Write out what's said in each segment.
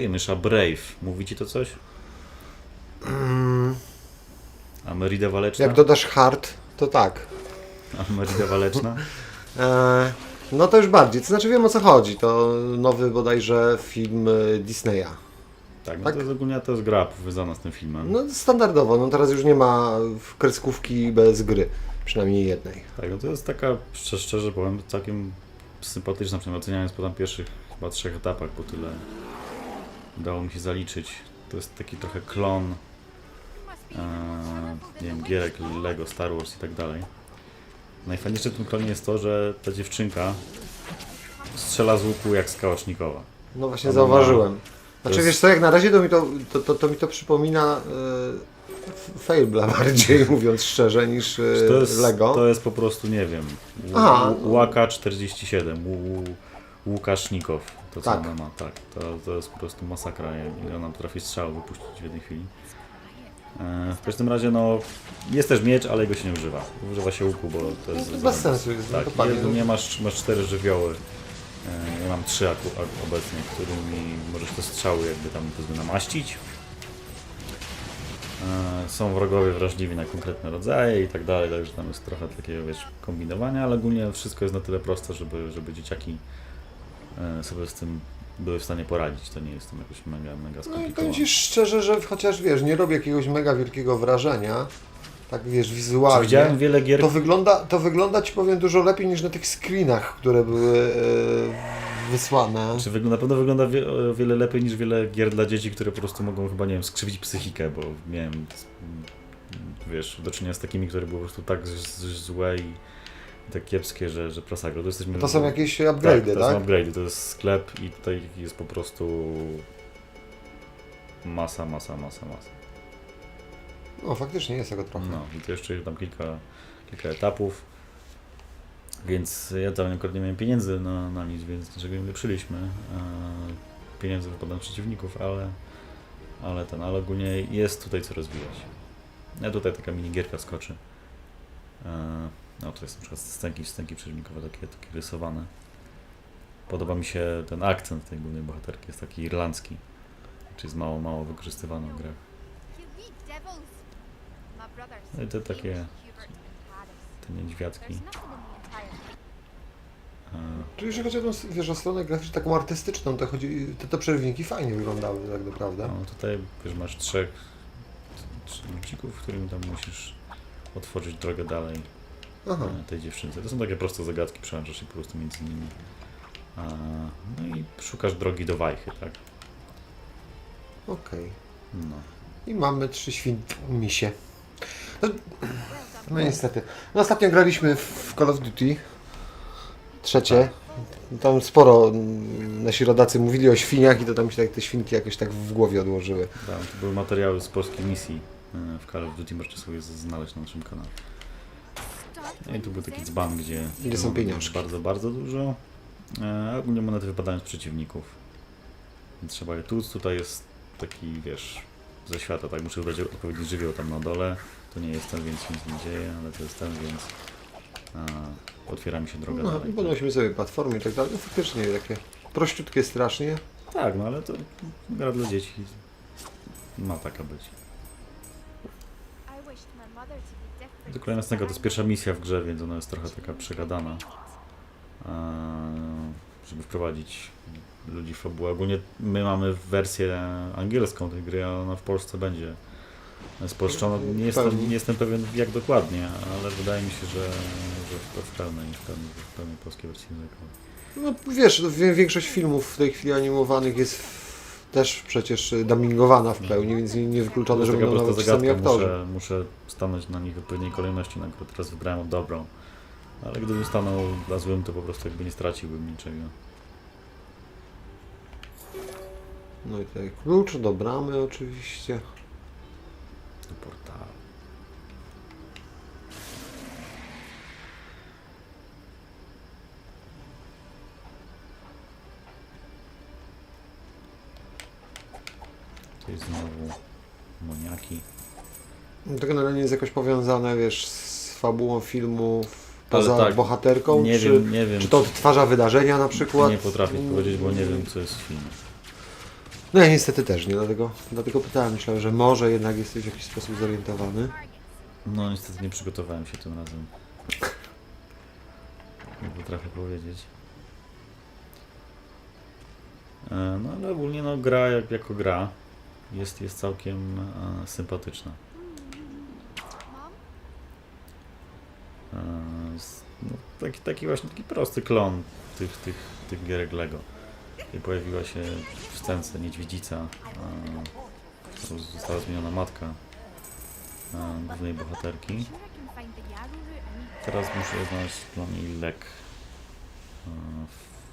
Twoja mysza Brave. Mówi ci to coś? A Merida Waleczna? Jak dodasz hard, to tak. A Merida Waleczna? E, no to już bardziej. To znaczy wiem o co chodzi. To nowy bodajże film e, Disneya. Tak, no Tak. to jest ogólnie to jest gra powiązana z tym filmem. No standardowo. No teraz już nie ma kreskówki bez gry. Przynajmniej jednej. Tak, no to jest taka, szczerze, szczerze powiem, całkiem sympatyczna, przynajmniej oceniając po tam pierwszych chyba trzech etapach, bo tyle udało mi się zaliczyć. To jest taki trochę klon, e, nie wiem, gierek, Lego, Star Wars i tak dalej. Najfajniejsze w tym klonie jest to, że ta dziewczynka strzela z łuku jak skałasznikowa. No właśnie Ona zauważyłem. Znaczy jest- wiesz co, jak na razie to mi to, to, to, to, mi to przypomina e, Fable'a bardziej, mówiąc szczerze, niż e, To jest, Lego. to jest po prostu, nie wiem, Aha. Łaka 47, Ł- Łukasznikow, to co Tak. ona ma, tak. To, to jest po prostu masakra, ile ona potrafi strzał wypuścić w jednej chwili. E, w każdym razie, no, jest też miecz, ale jego się nie używa. Używa się łuku, bo to jest... No to bez sensu jest, Tak, dokładnie. masz, masz cztery żywioły. E, Ja mam trzy aku, obecnie, którymi możesz te strzały jakby tam powiedzmy namaścić. E, Są wrogowie wrażliwi na konkretne rodzaje i tak dalej, także tam jest trochę takiego wiesz, kombinowania, ale ogólnie wszystko jest na tyle proste, żeby, żeby dzieciaki sobie z tym były w stanie poradzić. To nie jest tam jakoś mega, mega No i skomplikowane. powiem Ci szczerze, że chociaż wiesz, nie robię jakiegoś mega wielkiego wrażenia, tak wiesz, wizualnie. Widziałem wiele gier, To wygląda, to wygląda Ci powiem dużo lepiej niż na tych screenach, które były e, wysłane. Czy wygląda, na pewno wygląda wie, wiele lepiej niż wiele gier dla dzieci, które po prostu mogą chyba, nie wiem, skrzywić psychikę, bo miałem, mm, wiesz, do czynienia z takimi, które były po prostu tak złe i tak kiepskie, że, że prasakro. To, jesteśmy, To są jakieś tak, upgrade'y, to tak? są upgrade'y, to jest sklep i tutaj jest po prostu masa, masa, masa, masa. No faktycznie jest tego trochę. No i to jeszcze tam kilka, kilka etapów. Więc ja tam akurat nie miałem pieniędzy na, na nic, więc dlaczego im lepszyliśmy. E, pieniędzy wypada przeciwników, ale, ale ten, ale ogólnie jest tutaj co rozwijać. Ja tutaj taka minigierka skoczy. E, no to jest na przykład scenki przeciwnikowe takie, takie rysowane. Podoba mi się ten akcent tej głównej bohaterki, jest taki irlandzki. Czy jest mało, mało wykorzystywany w grach. No i te takie Te niedźwiadki. E, Czyli jeżeli chodzi o tą, wiesz, o stronę graficzną, taką artystyczną, to chodzi, to te przerwniki fajnie wyglądały tak naprawdę. No tutaj wiesz, masz trzech trzech ludzików, którym tam musisz otworzyć drogę dalej Aha. tej dziewczynce. To są takie proste zagadki, przełączasz się po prostu między nimi. A, no i szukasz drogi do Wajchy, tak? Okej. No. I mamy trzy świnmisie. No, no niestety. No ostatnio graliśmy w Call of Duty. Trzecie. Tam sporo mm, nasi rodacy mówili o świniach i to tam się tak te świnki jakoś tak w głowie odłożyły. Tam to były materiały z polskiej misji e, w Call of Duty, możecie sobie z- znaleźć na naszym kanale. No i tu był taki dzban, gdzie Gdzie są pieniążki. Bardzo, bardzo dużo. E, A ogólnie monety wypadają z przeciwników. Więc trzeba je tłuc. Tutaj jest taki, wiesz, ze świata, tak? Muszę wybrać odpowiedni żywioł tam na dole. To nie jest ten, więc nic nie dzieje, ale to jest ten, więc a, otwiera mi się droga No, dalej. podnosimy sobie platformy i tak dalej. No faktycznie takie prościutkie strasznie. Tak, no ale to gra dla dzieci. Ma taka być. Do kolejnego to jest pierwsza misja w grze, więc ona jest trochę taka przegadana. Eee, żeby wprowadzić ludzi w fabułę. Ogólnie my mamy wersję angielską tej gry, a ona w Polsce będzie spolszczona. Nie jestem, nie jestem pewien jak dokładnie, ale wydaje mi się, że, że w, w pełnej, w pełnej, w pełnej polskiej wersji językowej. No wiesz, wie- większość filmów w tej chwili animowanych jest w, też przecież dubbingowana w pełni, więc nie- niewykluczone, To że będą nawet sami aktorzy. muszę, muszę stanąć na nich w odpowiedniej kolejności, na którą teraz wybrałem dobrą. Ale gdybym stanął na złym, to po prostu jakby nie straciłbym niczego. No i tutaj klucz do bramy oczywiście. Do portalu. Jest znowu moniaki. No To generalnie jest jakoś powiązane, wiesz, z fabułą filmu poza tak, bohaterką, Nie czy, wiem, nie wiem. czy to odtwarza wydarzenia na przykład? Nie potrafię powiedzieć, bo nie wiem co jest w filmie. No ja niestety też nie, dlatego, dlatego pytałem. Myślałem, że może jednak jesteś w jakiś sposób zorientowany. No niestety nie przygotowałem się tym razem. Nie potrafię powiedzieć. E, No ale ogólnie no gra jak, jako gra jest, jest całkiem e, sympatyczna. E, no, taki, taki właśnie taki prosty klon tych, tych, tych gierek Lego. I pojawiła się w scence niedźwiedzica. E, została zmieniona matka e, głównej bohaterki. I. Teraz muszę znaleźć dla niej lek. E,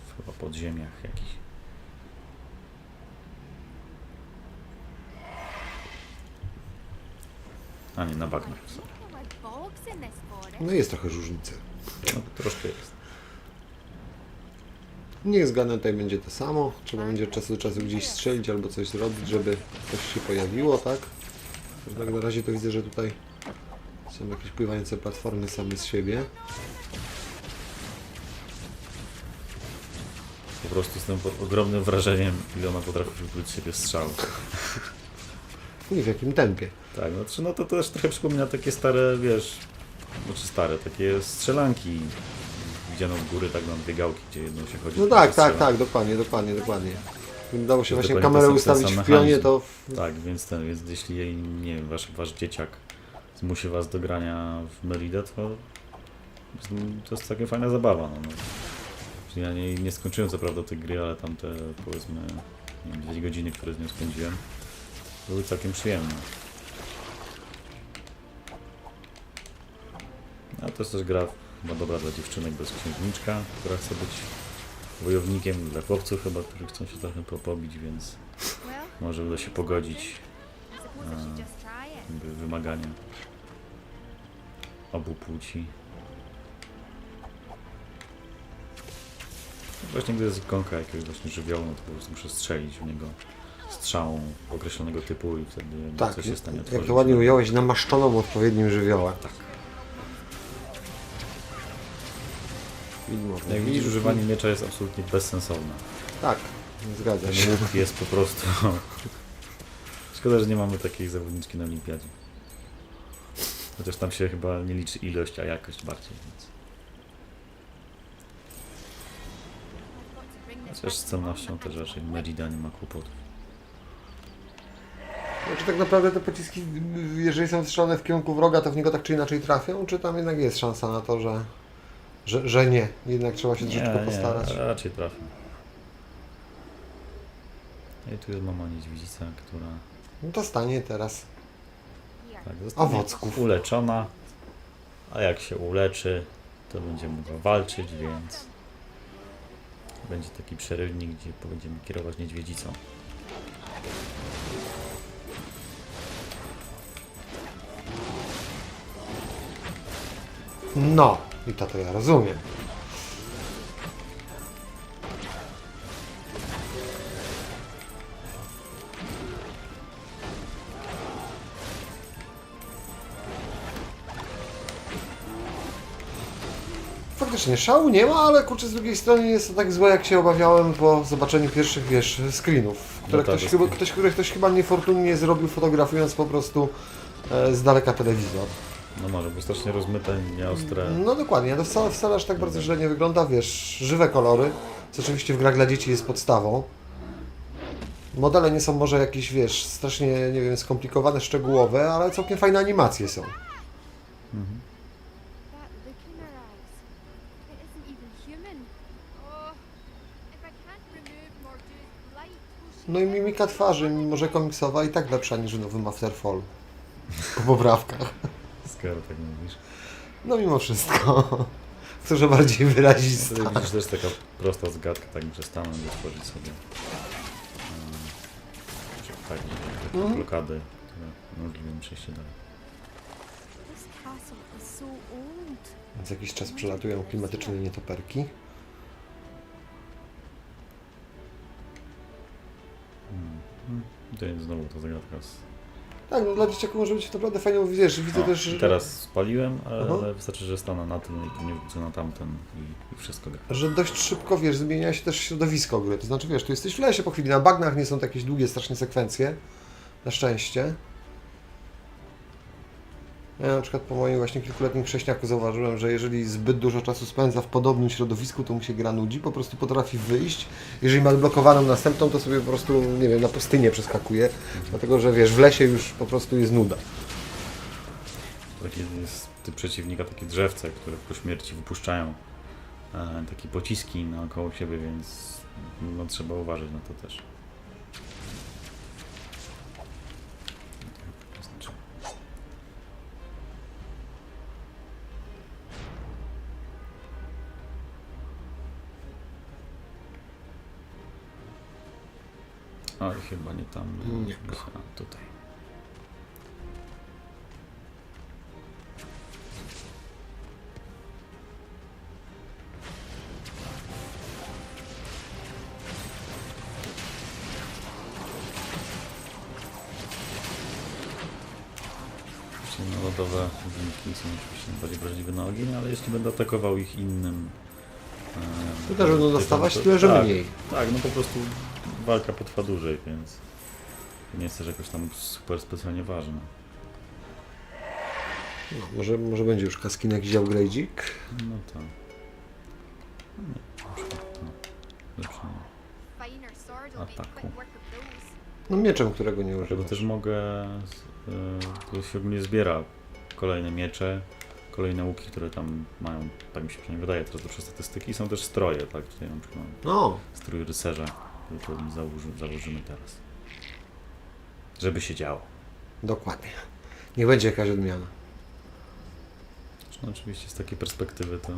w chyba podziemiach jakichś. A nie, na forest. No jest trochę różnicy. No, troszkę jest. Niech zgadnę, tutaj będzie to samo. Trzeba będzie od czasu do czasu gdzieś strzelić albo coś zrobić, żeby coś się pojawiło, tak? Tak na razie to widzę, że tutaj są jakieś pływające platformy same z siebie. Po prostu jestem pod ogromnym wrażeniem, ile ona potrafi wypluć z siebie strzał. I w jakim tempie. Tak, no, czy no to też trochę przypomina takie stare, wiesz, znaczy stare, takie strzelanki widziano w góry, tak na dwie gałki, gdzie jedną się chodzi. No tak, tak, tak, dokładnie, dokładnie, dokładnie. Gdyby dało się właśnie kamerę ustawić w pionie, to... Tak, więc ten, więc jeśli jej, nie wiem, wasz, wasz dzieciak zmusi was do grania w Meridę, to to jest całkiem fajna zabawa. No, no. Ja nie, nie skończyłem co prawda tej gry, ale tam te powiedzmy nie wiem, dwie godziny, które z nią spędziłem, były całkiem przyjemne. To jest też gra chyba dobra dla dziewczynek bez księżniczka, która chce być wojownikiem, dla chłopców chyba, którzy chcą się trochę po- pobić, więc może uda się pogodzić jakby wymagania obu płci. Właśnie gdy jest ikonka jakiegoś właśnie żywiołu, no to po prostu muszę strzelić w niego strzałą określonego typu i wtedy Tak, coś w stanie jak otworzyć. to ładnie ująłeś, namaszczoną odpowiednim żywiołem. Tak. Widmo. Jak widzisz, używanie miecza jest absolutnie bezsensowne. Tak, zgadza Ten się. łuk jest po prostu... Szkoda, że nie mamy takiej zawodniczki na olimpiadzie. Chociaż tam się chyba nie liczy ilość, a jakość bardziej, więc... Chociaż z celnością też raczej Merida nie ma kłopotów. Czy tak naprawdę te pociski, jeżeli są strzelone w kierunku wroga, to w niego tak czy inaczej trafią? Czy tam jednak jest szansa na to, że, że, że nie? Jednak trzeba się troszeczkę postarać. Nie, raczej trafię. I tu jest mama niedźwiedzica, która No to stanie teraz. Tak, zostanie Owocków. uleczona, a jak się uleczy, to będzie mogła walczyć, więc będzie taki przerywnik, gdzie będziemy kierować niedźwiedzicą. No, i to to ja rozumiem. Faktycznie, szału nie ma, ale kurczę, z drugiej strony nie jest to tak złe, jak się obawiałem po zobaczeniu pierwszych, wiesz, screenów, które, No tak, ktoś, jest- chyba, ktoś, które ktoś chyba niefortunnie zrobił, fotografując po prostu e, z daleka telewizor. No może, bo strasznie rozmyte, nieostre. No dokładnie, to wcale, wcale aż tak bardzo źle nie wygląda, wiesz, żywe kolory, co oczywiście w grach dla dzieci jest podstawą. Modele nie są może jakieś, wiesz, strasznie, nie wiem, skomplikowane, szczegółowe, ale całkiem fajne animacje są. Mhm. That look in her eyes. It isn't even human. Oh, if I can't remove Mordu's blight, will she No i mimika twarzy, mimo że komiksowa, i tak lepsza niż w nowym Afterfall. Po poprawkach. Skoro tak mówisz. No mimo wszystko. Chcę, bardziej wyrazista. Tutaj widzisz też taka prosta zgadka, tak muszę stanąć i otworzyć sobie um, fajnie, takie Mhm. blokady, które umożliwią przejście dalej. Więc jakiś czas przelatują klimatyczne nietoperki. Hmm. To jest znowu ta zagadka z Tak, no dla dzieciaków może być naprawdę fajnie, bo wiesz, widzę O, też, że, teraz spaliłem, ale, Aha. wystarczy, że stanę na tym i nie wrócę na tamten i, i wszystko gra. że dość szybko, wiesz, zmienia się też środowisko gry. To znaczy, wiesz, tu jesteś w lesie po chwili, na bagnach nie są to jakieś długie strasznie sekwencje, na szczęście. Ja na przykład po moim właśnie kilkuletnim chrześniaku zauważyłem, że jeżeli zbyt dużo czasu spędza w podobnym środowisku, to mu się gra nudzi, po prostu potrafi wyjść. Jeżeli ma blokowaną następną, to sobie po prostu, nie wiem, na pustynię przeskakuje, dlatego że wiesz, w lesie już po prostu jest nuda. Taki jest typ przeciwnika, takie drzewce, które po śmierci wypuszczają e, takie pociski naokoło siebie, więc no, trzeba uważać na to też. Oj, chyba nie tam. Nie. A, tutaj. Narodowe wyniki są oczywiście bardziej wrażliwe na ogień, ale jeśli będę atakował ich innym... e, To też będą dostawać, tyle że tak, mniej. Tak, no po prostu walka potrwa dłużej, więc nie jest też jakoś tam super specjalnie ważne. No, może, może będzie już kaski na jakiś upgrade'ik. No to... Nie, na przykład to. Lepsze nie. Ataku. No mieczem, którego nie Bo używasz. też mogę... y, Tu się ogólnie zbiera kolejne miecze, kolejne łuki, które tam mają, tak mi się przynajmniej wydaje, teraz lepsze statystyki. Są też stroje, tak? Tutaj na przykład mam No, strój rycerza, założy, założymy teraz. Żeby się działo. dokładnie. Niech będzie jakaś odmiana. No, oczywiście z takiej perspektywy to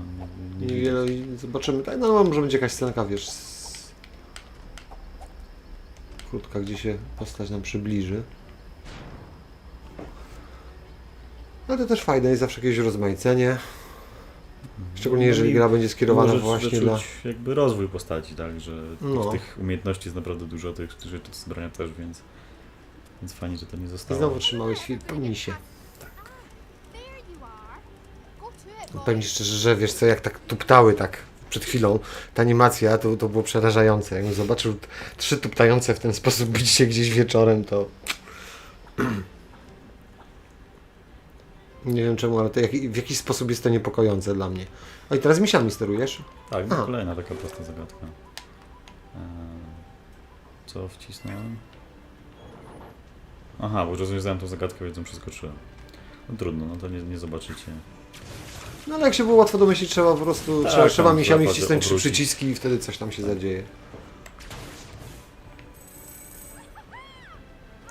nie, nie widać. i zobaczymy. Tak, no może będzie jakaś scenka, wiesz, z... krótka, gdzie się postać nam przybliży. Ale to też fajne, jest zawsze jakieś rozmaicenie. Szczególnie No jeżeli i gra będzie skierowana możesz właśnie dla... jakby rozwój postaci, tak, że No. tych umiejętności jest naprawdę dużo, tych rzeczy do zbrania też, więc, więc fajnie, że to nie I zostało. znowu trzymałeś film, pełni się. Boy. Powiem Ci szczerze, że wiesz co, jak tak tuptały tak przed chwilą, ta animacja, to, to było przerażające. Jakbym zobaczył trzy tuptające w ten sposób bicie gdzieś wieczorem, to... Nie wiem czemu, ale to jak, w jakiś sposób jest to niepokojące dla mnie. O i teraz misiami sterujesz? Tak, no A. kolejna taka prosta zagadka. Eee, co wcisnąłem? Aha, bo już rozwiązałem tą zagadkę, więc ją przeskoczyłem. No trudno, no to nie, nie zobaczycie. No ale jak się było łatwo domyślić, trzeba po prostu, Tak, trzeba, tam trzeba misiami złapać, wcisnąć trzy obrócić. przyciski i wtedy coś tam się zadzieje.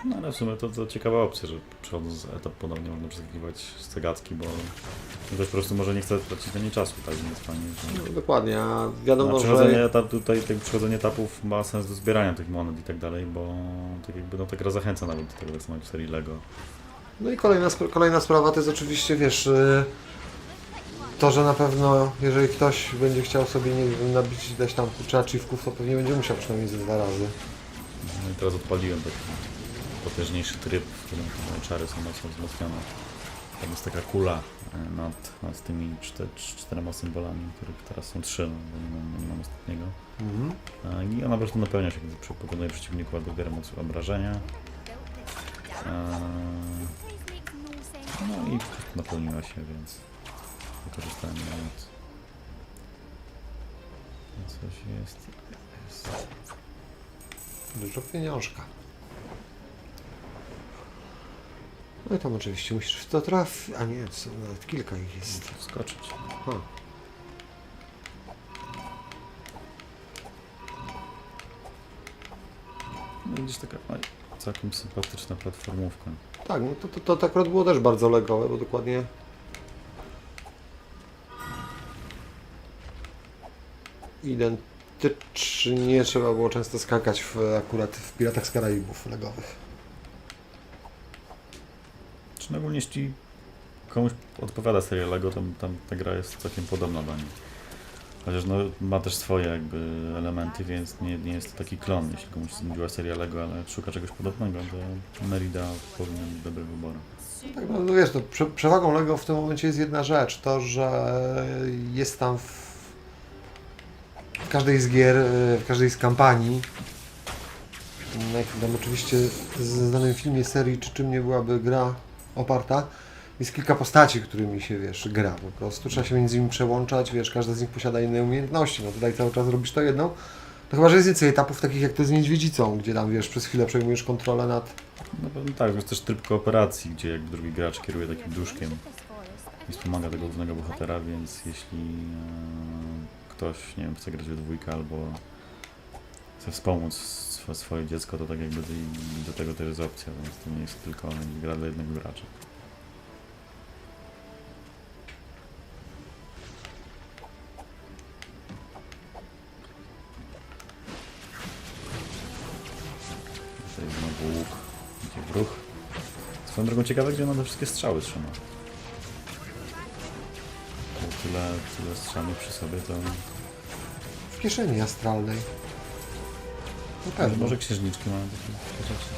No ale w sumie to, to ciekawa opcja, że przechodząc etap ponownie można przeskakiwać z zagadki, bo ktoś po prostu może nie chce tracić na nie czasu, tak więc fajnie, że... No, dokładnie, a No, wiadomo, przechodzenie, że... etap, tutaj, tak, przechodzenie etapów ma sens do zbierania tych monet i tak dalej, bo tak jakby no, ta gra zachęca nawet do tego, tak samo jak w serii Lego. No i kolejna, spra- kolejna sprawa to jest oczywiście, wiesz, y, to, że na pewno, jeżeli ktoś będzie chciał sobie, nie wiem, nabić ileś tam kurczę to pewnie będzie musiał przynajmniej ze dwa razy. No i teraz odpaliłem taki potężniejszy tryb, w którym te czary są mocno wzmocnione. Tam jest taka kula e, nad, nad tymi czte, cz- czterema symbolami, których teraz są trzy, no, bo nie mam, nie mam ostatniego. Mhm. E, I ona po prostu napełnia się, gdy pokonuje przeciwników albo biorę moc obrażenia. E, no i napełniła się, więc wykorzystałem ją. Więc... Coś jest. jest. Dużo pieniążka. No i tam oczywiście musisz w to trafić, a nie, są nawet kilka ich jest. Muszę wskoczyć. Ha. No widzisz taka całkiem sympatyczna platformówka. Tak, no to, to, to, to akurat było też bardzo legowe, bo dokładnie... Identycznie trzeba było często skakać w, akurat w Piratach z Karaibów legowych. Czy ogólnie jeśli komuś odpowiada seria Lego, to tam ta gra jest całkiem podobna do niej. Chociaż no, ma też swoje jakby elementy, więc nie, nie jest to taki klon, jeśli komuś znudziła seria Lego, ale szuka czegoś podobnego, to Merida powinien być dobrym wyborem. Tak, no, no wiesz, to prze, przewagą Lego w tym momencie jest jedna rzecz, to, że jest tam w, w każdej z gier, y, w każdej z kampanii, na jakim tam oczywiście znanym filmie, serii, czy czym nie byłaby gra oparta, jest kilka postaci, którymi się, wiesz, gra po prostu. Trzeba się między nimi przełączać, wiesz, każda z nich posiada inne umiejętności. No tutaj cały czas robisz to jedną. To chyba, że jest więcej etapów takich jak to z niedźwiedzicą, gdzie tam, wiesz, przez chwilę przejmujesz kontrolę nad... No pewnie tak, jest też tryb kooperacji, gdzie jak drugi gracz kieruje takim duszkiem i wspomaga tego głównego bohatera, więc jeśli e, ktoś, nie wiem, chce grać we dwójkę albo chce wspomóc swo, swoje dziecko, to tak jakby do tego też jest opcja, więc to nie jest tylko gra dla jednego gracza. Tutaj znowu łuk, idzie w ruch. Swoją drogą ciekawe, gdzie ona te wszystkie strzały trzyma. Bo tyle, tyle strzałów przy sobie, to w kieszeni astralnej. Na pewno. może księżniczki mają takie, rzeczy.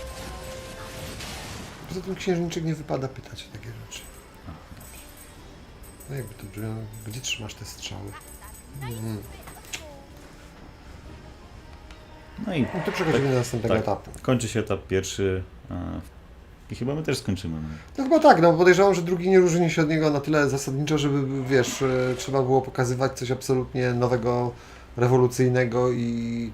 Poza tym księżniczek nie wypada pytać o takie rzeczy. A, dobrze. No jakby to brzmiało, gdzie trzymasz te strzały? Mhm. No i No to przechodzimy do następnego tak. etapu. kończy się etap pierwszy e, i chyba my też skończymy. No. No chyba tak, no podejrzewam, że drugi nie różni się od niego na tyle zasadniczo, żeby wiesz, e, trzeba było pokazywać coś absolutnie nowego, rewolucyjnego i...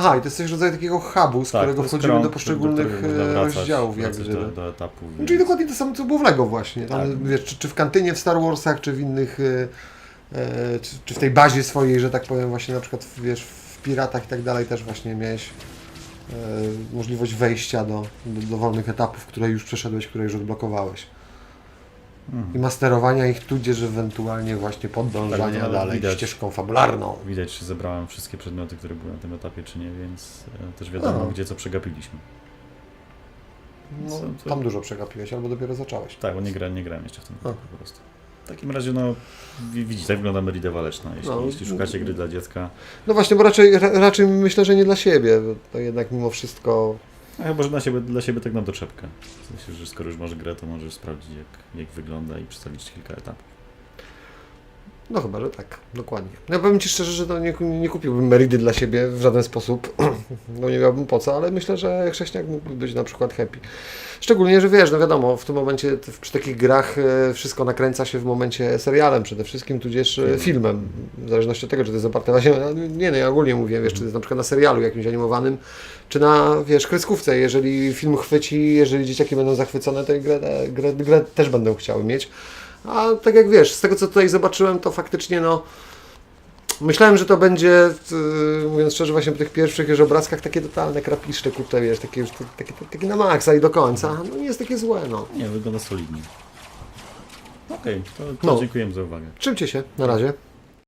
Aha, i to jest coś rodzaju takiego hubu, z Tak, którego jest wchodzimy krąg, do poszczególnych którego można e, wracać- rozdziałów, jak wracać gdyby. do, do etapu. No, Czyli dokładnie to samo, co było w Lego właśnie. Tam, Tak. wiesz, czy, czy w kantynie w Star Warsach, czy w innych, e, e, czy, czy w tej bazie swojej, że tak powiem, właśnie na przykład w, wiesz, w Piratach i tak dalej też właśnie miałeś e, możliwość wejścia do, do, do wolnych etapów, które już przeszedłeś, które już odblokowałeś. I masterowania ich, tudzież ewentualnie właśnie podążania Tak, no dalej widać. ścieżką fabularną. Widać, czy zebrałem wszystkie przedmioty, które były na tym etapie, czy nie, więc e, też wiadomo, Aha. gdzie co przegapiliśmy. No, tam dużo przegapiłeś, albo dopiero zacząłeś. Tak, bo nie, gra, nie grałem jeszcze w tym A. etapie po prostu. W takim razie, no, wi- widzicie, tak wygląda Merida Waleczna. Jeśli, No. jeśli szukacie gry dla dziecka, No właśnie, bo raczej, ra, raczej myślę, że nie dla siebie, bo to jednak mimo wszystko a chyba, że dla siebie, dla siebie tak na doczepkę. W sensie, że skoro już masz grę, to możesz sprawdzić, jak, jak wygląda i przestalić kilka etapów. No chyba, że tak, dokładnie. No ja powiem Ci szczerze, że to nie, nie kupiłbym Meridy dla siebie w żaden sposób. No nie miałbym po co, ale myślę, że chrześniak mógłby być na przykład happy. Szczególnie, że wiesz, no wiadomo, w tym momencie przy takich grach e, wszystko nakręca się w momencie serialem przede wszystkim, tudzież e, Filmem. W zależności od tego, czy to jest oparte właśnie, no, nie no, ja ogólnie mówię, wiesz, czy to jest na przykład na serialu jakimś animowanym, czy na, wiesz, kreskówce. Jeżeli film chwyci, jeżeli dzieciaki będą zachwycone, to grę, grę, grę też będą chciały mieć. A tak jak wiesz, z tego co tutaj zobaczyłem, to faktycznie no. Myślałem, że to będzie, yy, mówiąc szczerze, właśnie po tych pierwszych już obrazkach takie totalne krapiszcze, kurczę, wiesz, takie, już, takie, takie na maksa i do końca. No nie jest takie złe, no. Nie, wygląda solidnie. Okej, to, to No. dziękujemy za uwagę. Trzymcie się, na razie.